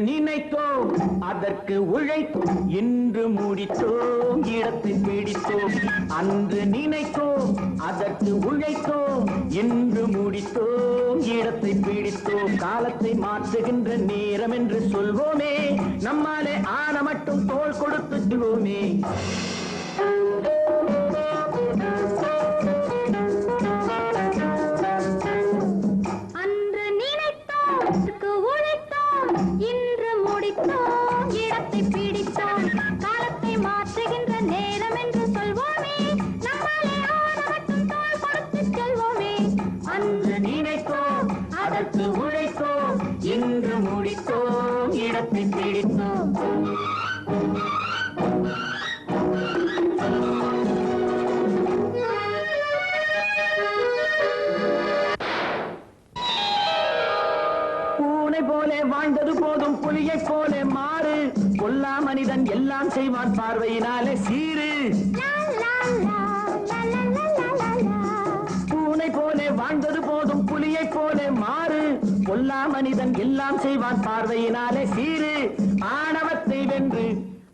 நினைத்தோம். அதற்கு உழைத்தோம். இன்று முடித்தோம். இடத்தை பிடித்தோம். அன்று நினைத்தோம். அதற்கு உழைத்தோம். இன்று முடித்தோம். இடத்தை பிடித்தோம். காலத்தை மாற்றுகின்ற நேரம் என்று சொல்வோமே. நம்மாலே ஆன மட்டும் தோள் கொடுத்து அதற்கு உழைத்தோம் இன்று முடித்தோம். இடத்தை பிடித்தோம். பூனை போலே வாழ்ந்தது போதும். புலியைப் போல மாறு. கொல்லா மனிதன் எல்லாம் செய்வான் பார்வையினாலே சீரு பொல்லா கொல்லா மனிதன் எல்லாம் செய்வான் பார்வையினாலே சீரு ஆணவத்தை வென்று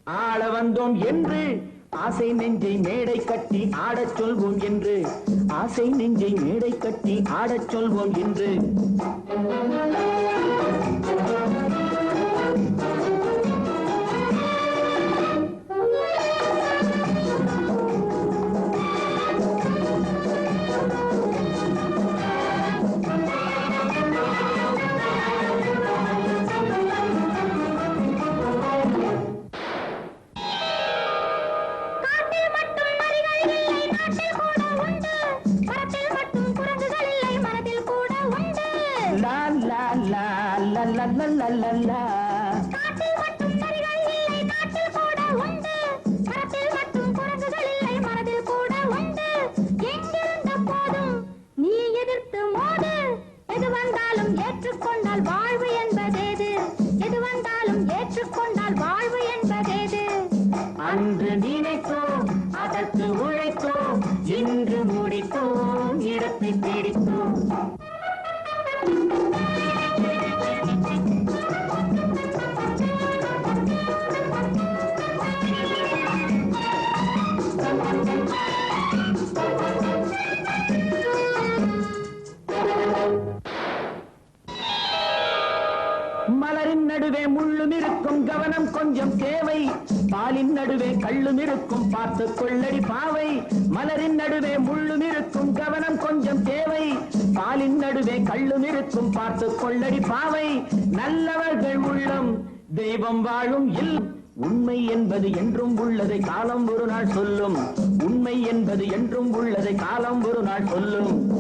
ஆள வந்தோம் என்று ஆசை நெஞ்சை மேடை கட்டி ஆடச் சொல்வோம் என்று. ஆசை நெஞ்சை மேடை கட்டி ஆடச் சொல்வோம் என்று. லா லா லா லா லா லா காட்டில் மட்டும் நரிகள் இல்லை நாட்டில் கூட உண்டு. மரத்தில் மட்டும் குரங்குகள் இல்லை மனதில் கூட உண்டு. எங்கிருந்த போதும் நீ எதிர்த்து மோது. எது வந்தாலும் ஏற்றுக்கொண்டால் வாழ்வு என்பதேது. எது வந்தாலும் ஏற்றுக்கொண்டால் வாழ்வு என்பதேது. அன்று நினைத்தோம் மலரின் நடுவே முள்ளும் இருக்கும் கவனம் கொஞ்சம் தேவை. பாலின் நடுவே கள்ளும் இருக்கும் பார்த்து கொள்ளடி பாவை. மலரின் நடுவே முள்ளும் இருக்கும் கவனம் கொஞ்சம் தேவை. பாலின் நடுவே கள்ளும் இருக்கும் பார்த்து கொள்ளடி பாவை. நல்லவர்கள் உள்ளம் தெய்வம் வாழும் இல் உண்மை என்பது என்றும் உள்ளதை காலம் ஒரு நாள் சொல்லும். உண்மை என்பது என்றும் உள்ளதை காலம் ஒரு நாள் சொல்லும்.